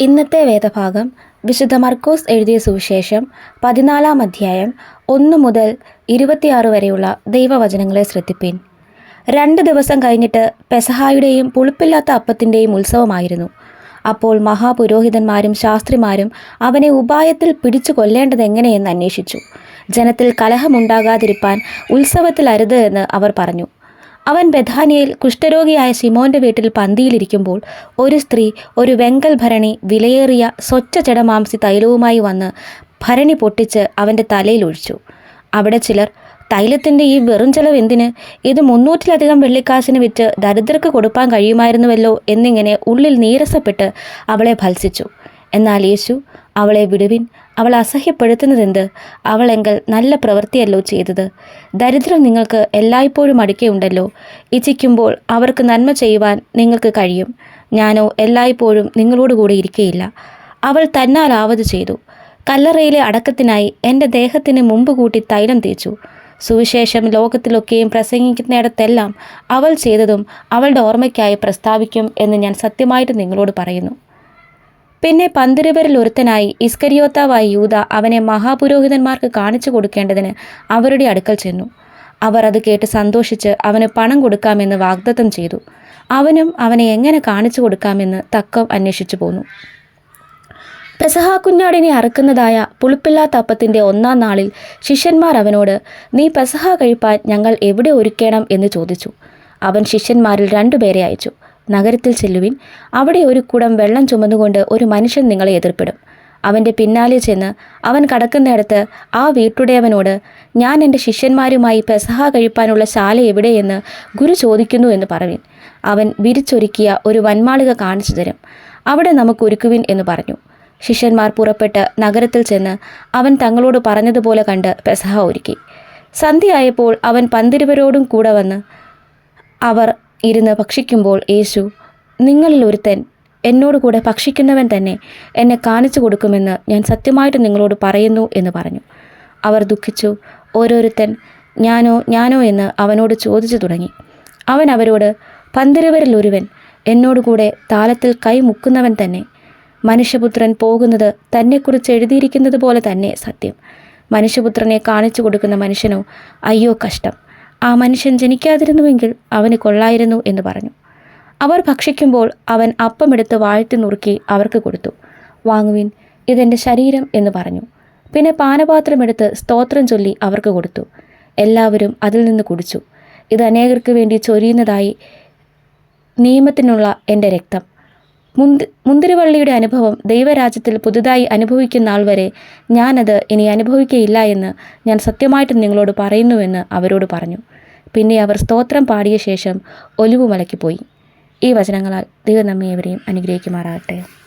ഇന്നത്തെ വേദഭാഗം വിശുദ്ധ മർക്കോസ് എഴുതിയ സുവിശേഷം പതിനാലാം അധ്യായം ഒന്ന് മുതൽ ഇരുപത്തിയാറ് വരെയുള്ള ദൈവവചനങ്ങളെ ശ്രദ്ധിപ്പിൻ. രണ്ട് ദിവസം കഴിഞ്ഞിട്ട് പെസഹായുടെയും പുളിപ്പില്ലാത്ത അപ്പത്തിന്റെയും ഉത്സവമായിരുന്നു. അപ്പോൾ മഹാപുരോഹിതന്മാരും ശാസ്ത്രിമാരും അവനെ ഉപായത്തിൽ പിടിച്ചു കൊല്ലേണ്ടത് എങ്ങനെയെന്ന് അന്വേഷിച്ചു. ജനത്തിൽ കലഹമുണ്ടാകാതിരിപ്പാൻ ഉത്സവത്തിൽ അരുത് എന്ന് അവർ പറഞ്ഞു. അവൻ ബഥാനിയയിൽ കുഷ്ഠരോഗിയായ സിമോന്റെ വീട്ടിൽ പന്തിയിലിരിക്കുമ്പോൾ ഒരു സ്ത്രീ ഒരു വെങ്കൽ ഭരണി വിലയേറിയ സ്വച്ഛ ചടമാംസി തൈലവുമായി വന്ന് ഭരണി പൊട്ടിച്ച് അവന്റെ തലയിൽ ഒഴിച്ചു. അവിടെ ചിലർ തൈലത്തിന്റെ ഈ വെറും ചെലവ് എന്തിന്? ഇത് മുന്നൂറ്റിലധികം വെള്ളിക്കാശിന് വിറ്റ് ദരിദ്രർക്ക് കൊടുക്കാൻ കഴിയുമായിരുന്നുവല്ലോ എന്നിങ്ങനെ ഉള്ളിൽ നീരസപ്പെട്ട് അവളെ ഭത്സിച്ചു. എന്നാൽ യേശു അവളെ വിടുവിൻ അവൾ അസഹ്യപ്പെടുത്തുന്നതെന്ത്? അവളെങ്കിൽ നല്ല പ്രവൃത്തിയല്ലോ ചെയ്തത്. ദരിദ്രം നിങ്ങൾക്ക് എല്ലായ്പ്പോഴും അടുക്കെയുണ്ടല്ലോ ഇച്ഛിക്കുമ്പോൾ അവർക്ക് നന്മ ചെയ്യുവാൻ നിങ്ങൾക്ക് കഴിയും. ഞാനോ എല്ലായ്പ്പോഴും നിങ്ങളോടുകൂടി ഇരിക്കയില്ല. അവൾ തന്നാലാവത് ചെയ്തു. കല്ലറയിലെ അടക്കത്തിനായി എന്റെ ദേഹത്തിന് മുമ്പ് കൂട്ടി തൈലം തേച്ചു. സുവിശേഷം ലോകത്തിലൊക്കെയും പ്രസംഗിക്കുന്നിടത്തെല്ലാം അവൾ ചെയ്തതും അവളുടെ ഓർമ്മയ്ക്കായി പ്രസ്താവിക്കും എന്ന് ഞാൻ സത്യമായിട്ട് നിങ്ങളോട് പറയുന്നു. പിന്നെ പന്തിരുവരിൽ ഒരുത്തനായി ഇസ്കരിയോത്താവായി യൂത അവനെ മഹാപുരോഹിതന്മാർക്ക് കാണിച്ചു കൊടുക്കേണ്ടതിന് അവരുടെ അടുക്കൽ ചെന്നു. അവർ അത് കേട്ട് സന്തോഷിച്ച് അവന് പണം കൊടുക്കാമെന്ന് വാഗ്ദത്തം ചെയ്തു. അവനും അവനെ എങ്ങനെ കാണിച്ചു കൊടുക്കാമെന്ന് തക്കം അന്വേഷിച്ചു പോന്നു. പെസഹ കുഞ്ഞാടിനെ അറുക്കുന്നതായ പുളിപ്പില്ലാത്ത അപ്പത്തിന്റെ ഒന്നാം നാളിൽ ശിഷ്യന്മാർ അവനോട് നീ പെസഹ കഴിപ്പാൻ ഞങ്ങൾ എവിടെ ഒരുക്കണം? എന്ന് ചോദിച്ചു. അവൻ ശിഷ്യന്മാരിൽ രണ്ടുപേരെ അയച്ചു. നഗരത്തിൽ ചെല്ലുവിൻ. അവിടെ ഒരു കുടം വെള്ളം ചുമന്നുകൊണ്ട് ഒരു മനുഷ്യൻ നിങ്ങളെ എതിർപ്പെടും. അവന്റെ പിന്നാലെ ചെന്ന് അവൻ കടക്കുന്നിടത്ത് ആ വീട്ടുടയവനോട് ഞാൻ എന്റെ ശിഷ്യന്മാരുമായി പെസഹ കഴിപ്പാനുള്ള ശാല എവിടെയെന്ന് ഗുരു ചോദിക്കുന്നു എന്ന് പറവിൻ അവൻ വിരിച്ചൊരുക്കിയ ഒരു വന്മാളിക കാണിച്ചു തരും. അവിടെ നമുക്ക് ഒരുക്കുവിൻ എന്ന് പറഞ്ഞു. ശിഷ്യന്മാർ പുറപ്പെട്ട് നഗരത്തിൽ ചെന്ന് അവൻ തങ്ങളോട് പറഞ്ഞതുപോലെ കണ്ട് പെസഹ ഒരുക്കി. സന്ധ്യയായപ്പോൾ അവൻ പന്തിരുവരോടും കൂടെ വന്ന് അവർ ഇരുന്ന് ഭക്ഷിക്കുമ്പോൾ യേശു നിങ്ങളിൽ ഒരുത്തൻ എന്നോട് കൂടെ ഭക്ഷിക്കുന്നവൻ തന്നെ എന്നെ കാണിച്ചു കൊടുക്കുമെന്ന് ഞാൻ സത്യമായിട്ട് നിങ്ങളോട് പറയുന്നു എന്ന് പറഞ്ഞു. അവർ ദുഃഖിച്ചു. ഓരോരുത്തൻ ഞാനോ ഞാനോ എന്ന് അവനോട് ചോദിച്ചു തുടങ്ങി. അവൻ അവരോട് പന്തിരുവരിൽ ഒരുവൻ എന്നോടുകൂടെ താലത്തിൽ കൈ മുക്കുന്നവൻ തന്നെ. മനുഷ്യപുത്രൻ പോകുന്നത് തന്നെക്കുറിച്ച് എഴുതിയിരിക്കുന്നത് പോലെ തന്നെ സത്യം. മനുഷ്യപുത്രനെ കാണിച്ചു കൊടുക്കുന്ന മനുഷ്യനോ അയ്യോ കഷ്ടം. ആ മനുഷ്യൻ ജനിക്കാതിരുന്നുവെങ്കിൽ അവന് കൊള്ളായിരുന്നു എന്ന് പറഞ്ഞു. അവർ ഭക്ഷിക്കുമ്പോൾ അവൻ അപ്പമെടുത്ത് വാഴ്ത്തി നുറുക്കി അവർക്ക് കൊടുത്തു. വാങ്ങുവിൻ ഇതെന്റെ ശരീരം എന്ന് പറഞ്ഞു. പിന്നെ പാനപാത്രമെടുത്ത് സ്തോത്രം ചൊല്ലി അവർക്ക് കൊടുത്തു. എല്ലാവരും അതിൽ നിന്ന് കുടിച്ചു. ഇത് അനേകർക്ക് വേണ്ടി ചൊരിയുന്നതായി നിയമത്തിനുള്ള എന്റെ രക്തം. മുന്തി മുന്തിരിവള്ളിയുടെ അനുഭവം ദൈവരാജ്യത്തിൽ പുതുതായി അനുഭവിക്കുന്ന ആൾ വരെ ഞാനത് ഇനി അനുഭവിക്കയില്ല എന്ന് ഞാൻ സത്യമായിട്ട് നിങ്ങളോട് പറയുന്നുവെന്ന് അവരോട് പറഞ്ഞു. പിന്നെ അവർ സ്തോത്രം പാടിയ ശേഷം ഒലിവുമലയ്ക്ക് പോയി. ഈ വചനങ്ങളാൽ ദൈവം നമ്മെ ഏവരെയും അനുഗ്രഹിക്കുമാറാകട്ടെ.